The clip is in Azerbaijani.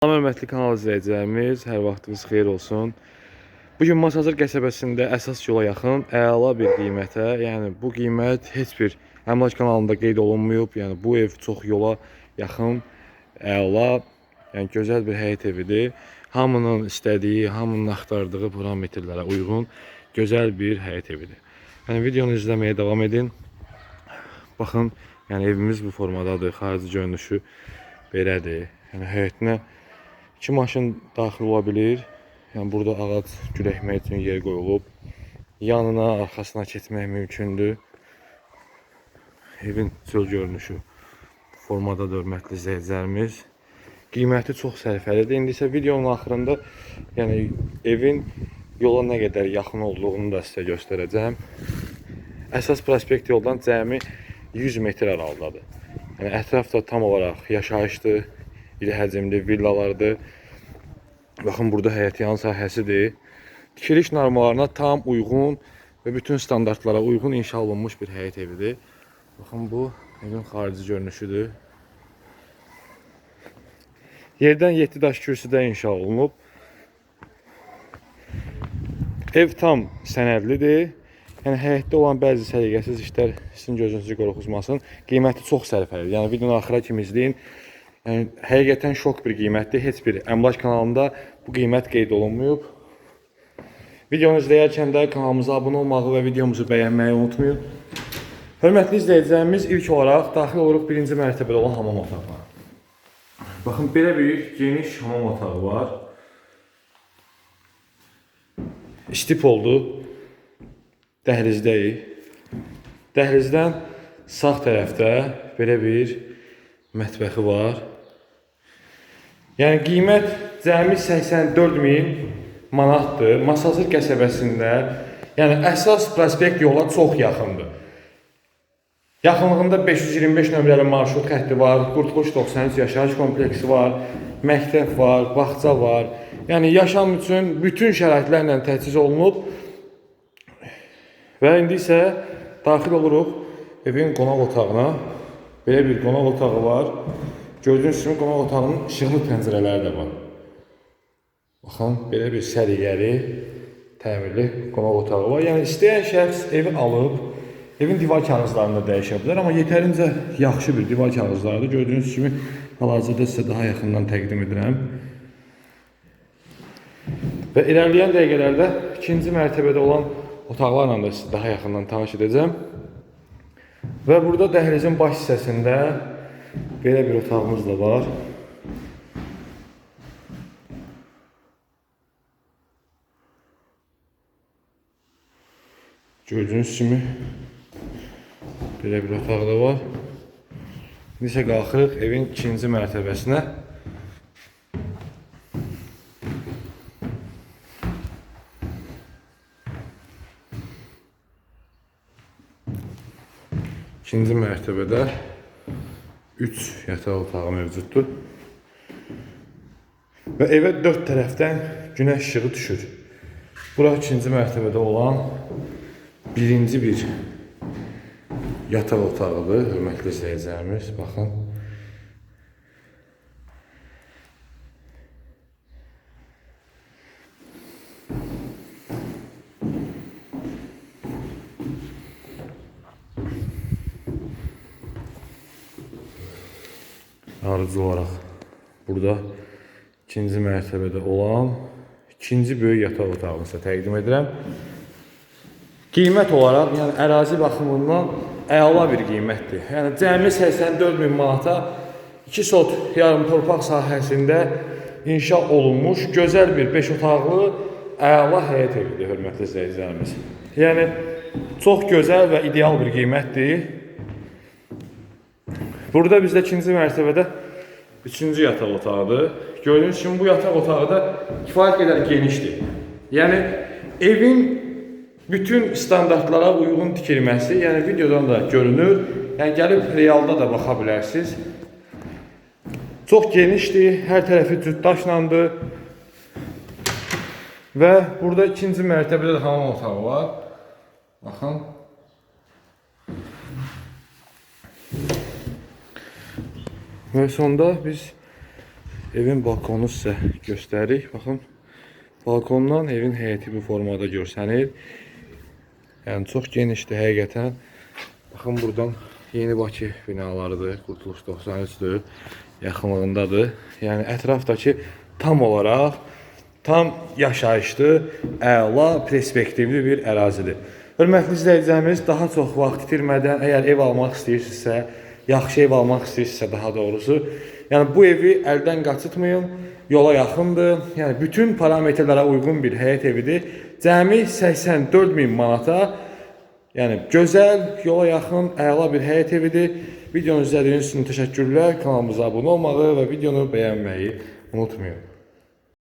Salam hörmətli kanal izləyicilərimiz, hər vaxtınız xeyir olsun. Bu gün Masazır qəsəbəsində əsas yola yaxın əla bir qiymətə, yəni bu qiymət heç bir əmlak kanalında qeyd olunmayıb. Yəni bu ev çox yola yaxın, əla, yəni gözəl bir həyət evidir. Hamının istədiyi, hamının axtardığı parametrlərə uyğun gözəl bir həyət evidir. Yəni videonu izləməyə davam edin. Baxın, yəni evimiz bu formadadır. Xarici görünüşü belədir. Yəni həyətinə iki maşın daxil ola bilir. Yəni burada ağac gürəkmək üçün yer qoyulub. Yanına, arxasına keçmək mümkündür. Evin çöl görünüşü formada hörmətli izləyicilərimiz. Qiyməti çox sərfəlidir. İndi isə videonun axırında yəni evin yola nə qədər yaxın olduğunu da sizə göstərəcəm. Əsas prospekt yoldan cəmi 100 metr aralıdadır. Yəni ətrafda tam olaraq yaşayışdır, iri həcmli villalardır. Baxın burada həyətyan sahəsidir. Tikiliş normalarına tam uyğun və bütün standartlara uyğun inşa olunmuş bir həyət evidir. Baxın bu evin xarici görünüşüdür. Yerdən 7 daş kürsüdə inşa olunub. Ev tam sənədlidir. Yəni həyətdə olan bəzi səliqəsiz işlər sizin gözünüzü qorxuzmasın. Qiyməti çox sərfəlidir. Yəni videonu axıra kimi izləyin. Yəni həqiqətən şok bir qiymətdir. Heç bir əmlak kanalında bu qiymət qeyd olunmayıb. Videonu izləyərkən də kanalımıza abunə olmağı və videomuzu bəyənməyi unutmayın. Hörmətli izləyicilərimiz, ilk olaraq daxil oluruq birinci mərtəbədə olan hamam otağına. Baxın, belə bir geniş hamam otağı var. İstip oldu. Dəhlizdəyik. Dəhlizdən sağ tərəfdə belə bir mətbəxi var. Yəni qiymət cəmi 84 min manatdır. Masazır qəsəbəsində, yəni əsas prospekt yola çox yaxındır. Yaxınlığında 525 nömrəli marşrut xətti var, Qurtuluş 93 yaşayış kompleksi var, məktəb var, bağça var. Yəni yaşam üçün bütün şəraitlərlə təchiz olunub. Və indi isə daxil oluruq evin qonaq otağına. Belə bir qonaq otağı var. Gördüyünüz kimi qonaq otağının işıqlı pəncərələri də var. Baxın, belə bir səliqəli, təmirli qonaq otağı var. Yəni istəyən şəxs evi alıb evin divar kağızlarını da dəyişə bilər, amma yetərincə yaxşı bir divar kağızlarıdır. Gördüyünüz kimi hal-hazırda sizə daha yaxından təqdim edirəm. Və irəliləyən dəqiqələrdə ikinci mərtəbədə olan otaqlarla da sizi daha yaxından tanış edəcəm. Və burada dəhlizin baş hissəsində belə bir otağımız da var. Gördüyünüz kimi belə bir otaq da var. İndi isə evin ikinci mərtəbəsinə. İkinci mərtəbədə 3 yataq otağı mövcuddur. Və evə dörd tərəfdən günəş işığı düşür. Bura ikinci mərtəbədə olan birinci bir yataq otağıdır, hörmətli izləyicilərimiz. Baxın. Arıcı olaraq burada ikinci mərtəbədə olan ikinci böyük yataq otağını sizə təqdim edirəm. Qiymət olaraq, yəni ərazi baxımından əla bir qiymətdir. Yəni cəmi 84 min manata 2 sot yarım torpaq sahəsində inşa olunmuş gözəl bir 5 otaqlı əla həyət evidir, hörmətli izləyicilərimiz. Yəni çox gözəl və ideal bir qiymətdir. Burada bizdə ikinci mərtəbədə üçüncü yataq otağıdır. Gördüyünüz kimi bu yataq otağı da kifayət qədər genişdir. Yəni evin bütün standartlara uyğun tikilməsi, yəni videodan da görünür. Yəni gəlib realda da baxa bilərsiniz. Çox genişdir, hər tərəfi cütdaşlandır. Və burada ikinci mərtəbədə də hamam otağı var. Baxın. Və sonda biz Evin balkonu sizə göstəririk. Baxın. Balkondan evin həyəti bu formada görsənir. Yəni çox genişdir həqiqətən. Baxın buradan Yeni Bakı binalarıdır. Qurtuluş 93-dür. Yaxınlığındadır. Yəni ətrafdakı tam olaraq tam yaşayışlı, əla, perspektivli bir ərazidir. Hörmətli izləyicilərimiz, daha çox vaxt itirmədən əgər ev almaq istəyirsinizsə, yaxşı ev almaq istəyirsinizsə daha doğrusu, yəni bu evi əldən qaçırtmayın. Yola yaxındır. Yəni bütün parametrlərə uyğun bir həyət evidir. Cəmi 84 min manata Yəni gözəl, yola yaxın, əla bir həyət evidir. Videonu izlədiyiniz üçün təşəkkürlər. Kanalımıza abunə olmağı və videonu bəyənməyi unutmayın.